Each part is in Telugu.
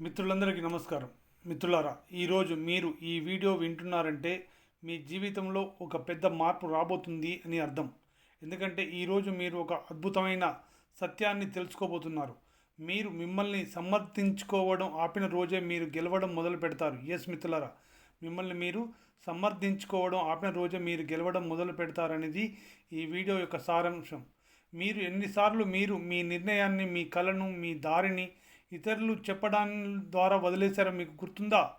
మిత్రులందరికీ నమస్కారం. మిత్రులారా ఈరోజు మీరు ఈ వీడియో వింటున్నారంటే మీ జీవితంలో ఒక పెద్ద మార్పు రాబోతుంది అని అర్థం. ఎందుకంటే ఈరోజు మీరు ఒక అద్భుతమైన సత్యాన్ని తెలుసుకోబోతున్నారు. మీరు మిమ్మల్ని సమర్థించుకోవడం ఆపిన రోజే మీరు గెలవడం మొదలు పెడతారు. ఎస్ మిత్రులారా. మిమ్మల్ని మీరు సమర్థించుకోవడం ఆపిన రోజే మీరు గెలవడం మొదలు పెడతారనేది ఈ వీడియో యొక్క సారాంశం. మీరు ఎన్నిసార్లు మీరు మీ నిర్ణయాన్ని మీ కళను మీ దారిని ఇతరులు చెప్పడం ద్వారా వదిలేశారో మీకు గుర్తుందా?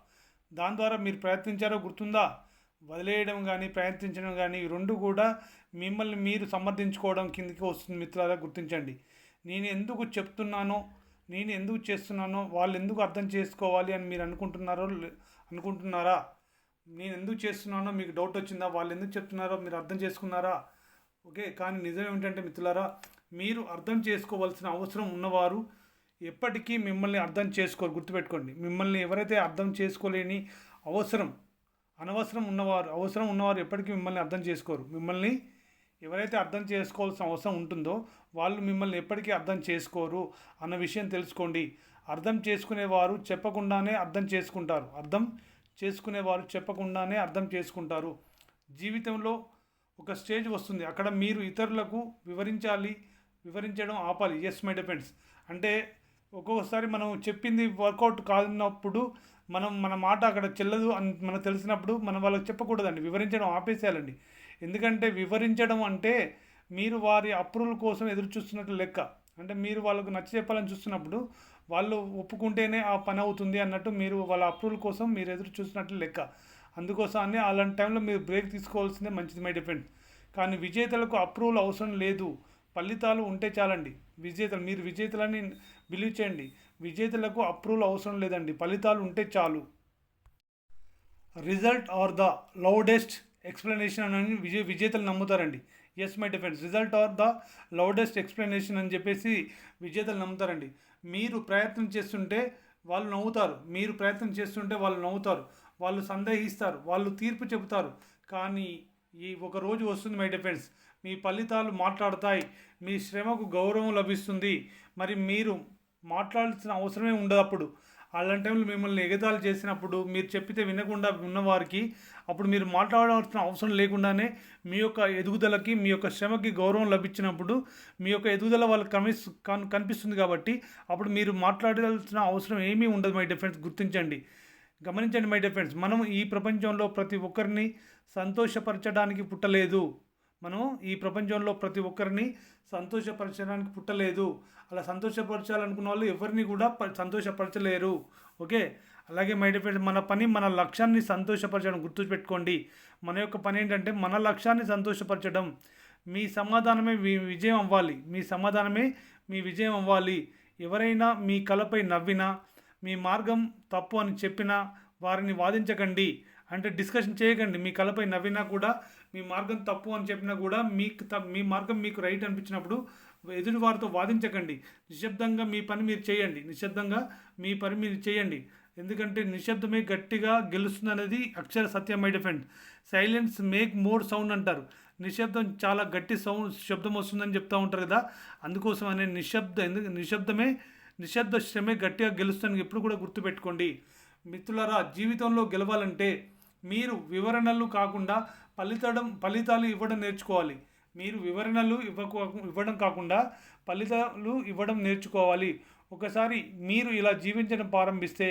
దాని ద్వారా మీరు ప్రయత్నించారో గుర్తుందా? వదిలేయడం కానీ ప్రయత్నించడం కానీ ఈ రెండు కూడా మిమ్మల్ని మీరు సమర్థించుకోవడం కిందకి వస్తుంది మిత్రులారా గుర్తించండి. నేను ఎందుకు చెప్తున్నానో నేను ఎందుకు చేస్తున్నానో వాళ్ళు ఎందుకు అర్థం చేసుకోవాలి అని మీరు అనుకుంటున్నారో లే- అనుకుంటున్నారా? నేను ఎందుకు చేస్తున్నానో మీకు డౌట్ వచ్చిందా? వాళ్ళు ఎందుకు చెప్తున్నారో మీరు అర్థం చేసుకున్నారా? ఓకే కానీ నిజం ఏమిటంటే మిత్రులారా మీరు అర్థం చేసుకోవాల్సిన అవసరం ఉన్నవారు ఎప్పటికీ మిమ్మల్ని అర్థం చేసుకోరు గుర్తుపెట్టుకోండి. మిమ్మల్ని ఎవరైతే అర్థం చేసుకోలేని అవసరం అనవసరం ఉన్నవారు అవసరం ఉన్నవారు ఎప్పటికీ మిమ్మల్ని అర్థం చేసుకోరు. మిమ్మల్ని ఎవరైతే అర్థం చేసుకోవాల్సిన అవసరం ఉంటుందో వాళ్ళు మిమ్మల్ని ఎప్పటికీ అర్థం చేసుకోరు అన్న విషయం తెలుసుకోండి. అర్థం చేసుకునేవారు చెప్పకుండానే అర్థం చేసుకుంటారు. అర్థం చేసుకునేవారు చెప్పకుండానే అర్థం చేసుకుంటారు. జీవితంలో ఒక స్టేజ్ వస్తుంది. అక్కడ మీరు ఇతరులకు వివరించాలి వివరించడం ఆపాలి. ఎస్ మై డిపెండ్స్ అంటే ఒక్కొక్కసారి మనం చెప్పింది వర్కౌట్ కానప్పుడు మనం మన మాట అక్కడ చెల్లదు అని మనకు తెలిసినప్పుడు మనం వాళ్ళకి చెప్పకూడదండి. వివరించడం ఆపేసేయాలండి. ఎందుకంటే వివరించడం అంటే మీరు వారి అప్రూవల్ కోసం ఎదురు చూస్తున్నట్లు లెక్క. అంటే మీరు వాళ్ళకు నచ్చ చెప్పాలని చూస్తున్నప్పుడు వాళ్ళు ఒప్పుకుంటేనే ఆ పని అవుతుంది అన్నట్టు మీరు వాళ్ళ అప్రూవల్ కోసం మీరు ఎదురు చూస్తున్నట్లు లెక్క. అందుకోసాన్ని అలాంటి టైంలో మీరు బ్రేక్ తీసుకోవాల్సిందే మంచిది మై డిపెండ్ కానీ విజేతలకు అప్రూవల్ అవసరం లేదు. ఫలితాలు ఉంటే చాలండి. విజేతలు మీరు విజేతలని బిలీవ్ చేయండి. విజేతలకు అప్రూవల్ అవసరం లేదండి. ఫలితాలు ఉంటే చాలు. Result are the loudest explanation అని విజయ విజేతలు నమ్ముతారండి. Yes my defence result are the loudest explanation అని చెప్పేసి విజేతలు నమ్ముతారండి. మీరు ప్రయత్నం చేస్తుంటే వాళ్ళు నవ్వుతారు. మీరు ప్రయత్నం చేస్తుంటే వాళ్ళు నవ్వుతారు. వాళ్ళు సందేహిస్తారు. వాళ్ళు తీర్పు చెబుతారు. కానీ ఈ ఒక రోజు వస్తుంది మై డిఫెన్స్ మీ ఫలితాలు మాట్లాడతాయి. మీ శ్రమకు గౌరవం లభిస్తుంది. మరి మీరు మాట్లాడాల్సిన అవసరమే ఉండదు అప్పుడు అలాంటి టైంలో మిమ్మల్ని ఎగతాళి చేసినప్పుడు మీరు చెప్పితే వినకుండా ఉన్నవారికి అప్పుడు మీరు మాట్లాడాల్సిన అవసరం లేకుండానే మీ యొక్క ఎదుగుదలకి మీ యొక్క శ్రమకి గౌరవం లభించినప్పుడు మీ యొక్క ఎదుగుదల వాళ్ళకి కమిస్ కన్- కనిపిస్తుంది కాబట్టి అప్పుడు మీరు మాట్లాడాల్సిన అవసరం ఏమీ ఉండదు మై డిఫెన్స్ గుర్తించండి. గమనించండి మై డిఫెండ్స్ మనం ఈ ప్రపంచంలో ప్రతి ఒక్కరిని సంతోషపరచడానికి పుట్టలేదు. మనం ఈ ప్రపంచంలో ప్రతి ఒక్కరిని సంతోషపరచడానికి పుట్టలేదు. అలా సంతోషపరచాలనుకున్న వాళ్ళు ఎవరిని కూడా సంతోషపరచలేరు. ఓకే? అలాగే మై మన పని మన లక్ష్యాన్ని సంతోషపరచడం గుర్తుపెట్టుకోండి. మన యొక్క పని ఏంటంటే మన లక్ష్యాన్ని సంతోషపరచడం. మీ సమాధానమే మీ విజయం అవ్వాలి. మీ సమాధానమే మీ విజయం అవ్వాలి. ఎవరైనా మీ కళపై నవ్వినా మీ మార్గం తప్పు అని చెప్పినా వారిని వాదించకండి. అంటే డిస్కషన్ చేయకండి. మీ కళపై నవ్వినా కూడా మీ మార్గం తప్పు అని చెప్పినా కూడా మీకు మీ మార్గం మీకు రైట్ అనిపించినప్పుడు ఎదుటి వారితో వాదించకండి. నిశ్శబ్దంగా మీ పని మీరు చేయండి. నిశ్శబ్దంగా మీ పని మీరు చేయండి. ఎందుకంటే నిశ్శబ్దమే గట్టిగా గెలుస్తుంది అనేది అక్షర సత్యం my defend silence make more sound అంటారు. నిశ్శబ్దం చాలా గట్టి సౌండ్ శబ్దం వస్తుందని చెప్తూ ఉంటారు కదా. అందుకోసం అనే నిశ్శబ్ద ఎందుకు నిశ్శబ్దమే నిశ్శబ్ద శ్రమే గట్టిగా గెలుస్తుంది ఎప్పుడు కూడా గుర్తుపెట్టుకోండి. మిత్రులారా జీవితంలో గెలవాలంటే మీరు వివరణలు కాకుండా ఫలితడం ఫలితాలు ఇవ్వడం నేర్చుకోవాలి. మీరు వివరణలు ఇవ్వకు ఇవ్వడం కాకుండా ఫలితాలు ఇవ్వడం నేర్చుకోవాలి. ఒకసారి మీరు ఇలా జీవించడం ప్రారంభిస్తే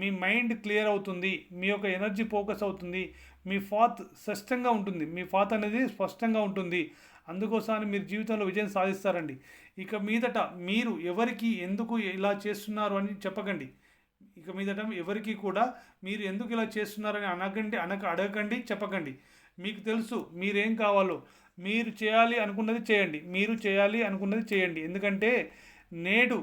మీ మైండ్ క్లియర్ అవుతుంది మీ యొక్క ఎనర్జీ ఫోకస్ అవుతుంది మీ ఫాత్ స్పష్టంగా ఉంటుంది మీ ఫాత్ అనేది స్పష్టంగా ఉంటుంది. అందుకోసమని మీరు జీవితంలో విజయం సాధిస్తారండి. ఇక మీదట మీరు ఎవరికి ఎందుకు ఇలా చేస్తున్నారు అని చెప్పకండి. ఇక మీదట ఎవరికి కూడా మీరు ఎందుకు ఇలా చేస్తున్నారని అనకండి అనక అడగకండి చెప్పకండి. మీకు తెలుసు మీరేం కావాలో. మీరు చేయాలి అనుకున్నది చేయండి. మీరు చేయాలి అనుకున్నది చేయండి. ఎందుకంటే నేడు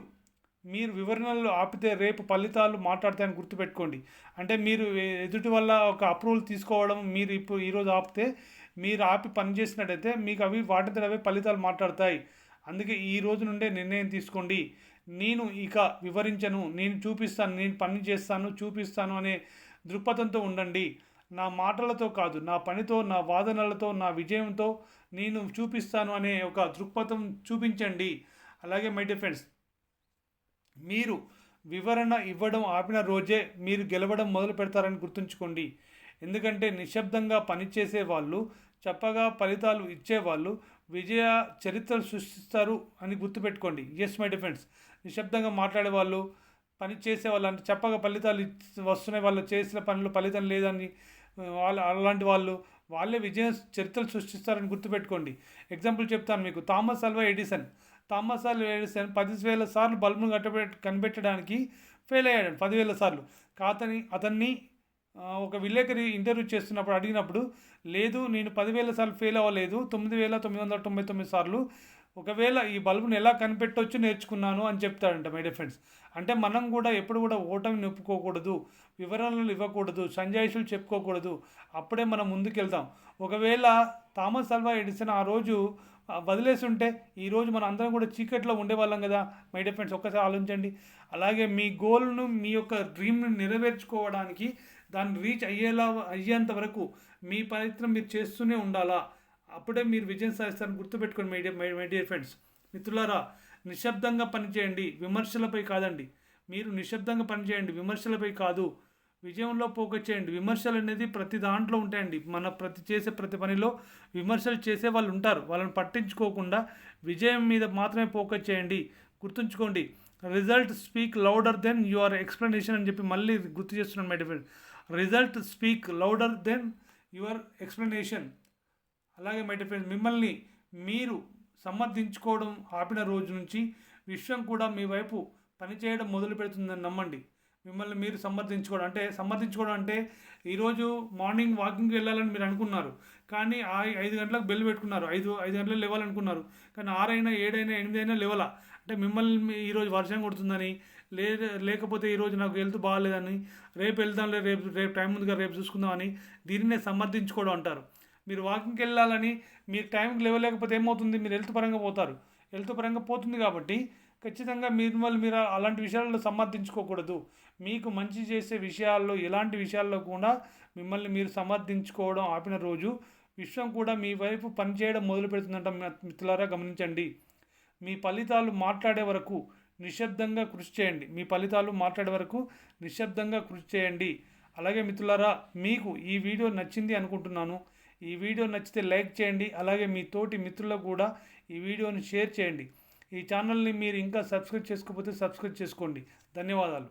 మీరు వివరణలు ఆపితే రేపు ఫలితాలు మాట్లాడతాయని గుర్తుపెట్టుకోండి. అంటే మీరు ఎదుటి వల్ల ఒక అప్రూవల్ తీసుకోవడం మీరు ఇప్పుడు ఈరోజు ఆపితే మీరు ఆపి పని చేసినట్టయితే మీకు అవి వాటితో అవే ఫలితాలు మాట్లాడతాయి. అందుకే ఈ రోజు నుండే నిర్ణయం తీసుకోండి. నేను ఇక వివరించను నేను చూపిస్తాను నేను పని చేస్తాను చూపిస్తాను అనే దృక్పథంతో ఉండండి. నా మాటలతో కాదు నా పనితో నా వాదనలతో నా విజయంతో నేను చూపిస్తాను అనే ఒక దృక్పథం చూపించండి. అలాగే మై డిఫెండ్స్ మీరు వివరణ ఇవ్వడం ఆపిన రోజే మీరు గెలవడం మొదలు పెడతారని గుర్తుంచుకోండి. ఎందుకంటే నిశ్శబ్దంగా పనిచేసే వాళ్ళు చప్పగా ఫలితాలు ఇచ్చేవాళ్ళు విజయ చరిత్రలు సృష్టిస్తారు అని గుర్తుపెట్టుకోండి. ఎస్ మై డిఫెండ్స్ నిశ్శబ్దంగా మాట్లాడే వాళ్ళు పని చేసే వాళ్ళు అంటే చెప్పగా ఫలితాలు వస్తున్నాయి వాళ్ళు చేసిన పనులు ఫలితం లేదని వాళ్ళు అలాంటి వాళ్ళు వాళ్ళే విజయ చరిత్రలు సృష్టిస్తారని గుర్తుపెట్టుకోండి. ఎగ్జాంపుల్ చెప్తాను మీకు. Thomas Alva Edison. Thomas Alva Edison పదివేల సార్లు బల్బును కట్టబె కనిపెట్టడానికి ఫెయిల్ అయ్యాడు. పదివేల సార్లు. కాతని అతన్ని ఒక విలేకరి ఇంటర్వ్యూ చేస్తున్నప్పుడు అడిగినప్పుడు లేదు నేను పదివేల సార్లు ఫెయిల్ అవ్వలేదు. తొమ్మిది వేల తొమ్మిది వందల తొంభై తొమ్మిది సార్లు ఒకవేళ ఈ బల్బును ఎలా కనిపెట్టవచ్చు నేర్చుకున్నాను అని చెప్తాడంట మై డిఫెండ్స్ అంటే మనం కూడా ఎప్పుడు కూడా ఓటమిని ఒప్పుకోకూడదు వివరణలు ఇవ్వకూడదు సంజాయిషులు చెప్పుకోకూడదు. అప్పుడే మనం ముందుకెళ్తాం ఒకవేళ థామస్ అల్వా ఎడిసన్ ఆ రోజు వదిలేసి ఉంటే ఈరోజు మనం అందరం కూడా చీకట్లో ఉండేవాళ్ళం కదా మై డిఫెండ్స్ ఒక్కసారి ఆలోచించండి. అలాగే మీ గోల్ను మీ యొక్క డ్రీమ్ని నెరవేర్చుకోవడానికి దాన్ని రీచ్ అయ్యేలా అయ్యేంత వరకు మీ ప్రయత్నం మీరు చేస్తూనే ఉండాలా? అప్పుడే మీరు విజయం సాధిస్తారని గుర్తుపెట్టుకోండి my dear my dear friends మిత్రులారా నిశ్శబ్దంగా పనిచేయండి. విమర్శలపై కాదండి. మీరు నిశ్శబ్దంగా పనిచేయండి. విమర్శలపై కాదు. విజయంలో ఫోకస్ చేయండి విమర్శలు అనేది ప్రతి దాంట్లో ఉంటాయండి. మన ప్రతి చేసే ప్రతి పనిలో విమర్శలు చేసే వాళ్ళు ఉంటారు. వాళ్ళని పట్టించుకోకుండా విజయం మీద మాత్రమే ఫోకస్ చేయండి. గుర్తుంచుకోండి. Result speak louder than your explanation అని చెప్పి మళ్ళీ గుర్తు చేస్తున్నాను my different result speak louder than your explanation. అలాగే మై ఫ్రెండ్స్ మిమ్మల్ని మీరు సమర్థించుకోవడం ఆపిన రోజు నుంచి విశ్వం కూడా మీ వైపు పనిచేయడం మొదలు పెడుతుందని నమ్మండి. మిమ్మల్ని మీరు సమర్థించుకోవడం అంటే సమర్థించుకోవడం అంటే ఈరోజు మార్నింగ్ వాకింగ్కి వెళ్ళాలని మీరు అనుకున్నారు. కానీ ఆ ఐదు గంటలకు బెల్ పెట్టుకున్నారు. ఐదు ఐదు గంటలకు లేవాలనుకున్నారు. కానీ ఆరైనా ఏడైనా ఎనిమిది అయినా లేవాలా? అంటే మిమ్మల్ని ఈరోజు వర్షం కొడుతుందని లే లేకపోతే ఈరోజు నాకు హెల్త్ బాగాలేదని రేపు వెళ్దాంలే రేపు రేపు టైం ముందుగా రేపు చూసుకుందామని దీనినే సమర్థించుకోవడం అంటారు. మీరు వాకింగ్కి వెళ్ళాలని మీరు టైంకి లేవలేకపోతే ఏమవుతుంది? మీరు హెల్త్ పరంగా పోతారు. హెల్త్ పరంగా పోతుంది కాబట్టి ఖచ్చితంగా మీరు మళ్ళీ మీరు అలాంటి విషయాల్లో సమర్థించుకోకూడదు. మీకు మంచి చేసే విషయాల్లో ఎలాంటి విషయాల్లో కూడా మిమ్మల్ని మీరు సమర్థించుకోవడం ఆపిన రోజు విశ్వం కూడా మీ వైపు పనిచేయడం మొదలు పెడుతుందంట మిత్రులారా గమనించండి. మీ ఫలితాలు మాట్లాడే వరకు నిశ్శబ్దంగా కృషి చేయండి. మీ ఫలితాలు మాట్లాడే వరకు నిశ్శబ్దంగా కృషి చేయండి. అలాగే మిత్రులారా మీకు ఈ వీడియో నచ్చింది అనుకుంటున్నాను. ఈ వీడియో నచ్చితే లైక్ చేయండి అలాగే మీ తోటి మిత్రులకు కూడా ఈ వీడియోని షేర్ చేయండి. ఈ ఛానల్ని మీరు ఇంకా సబ్స్క్రైబ్ చేసుకోకపోతే సబ్స్క్రైబ్ చేసుకోండి. ధన్యవాదాలు.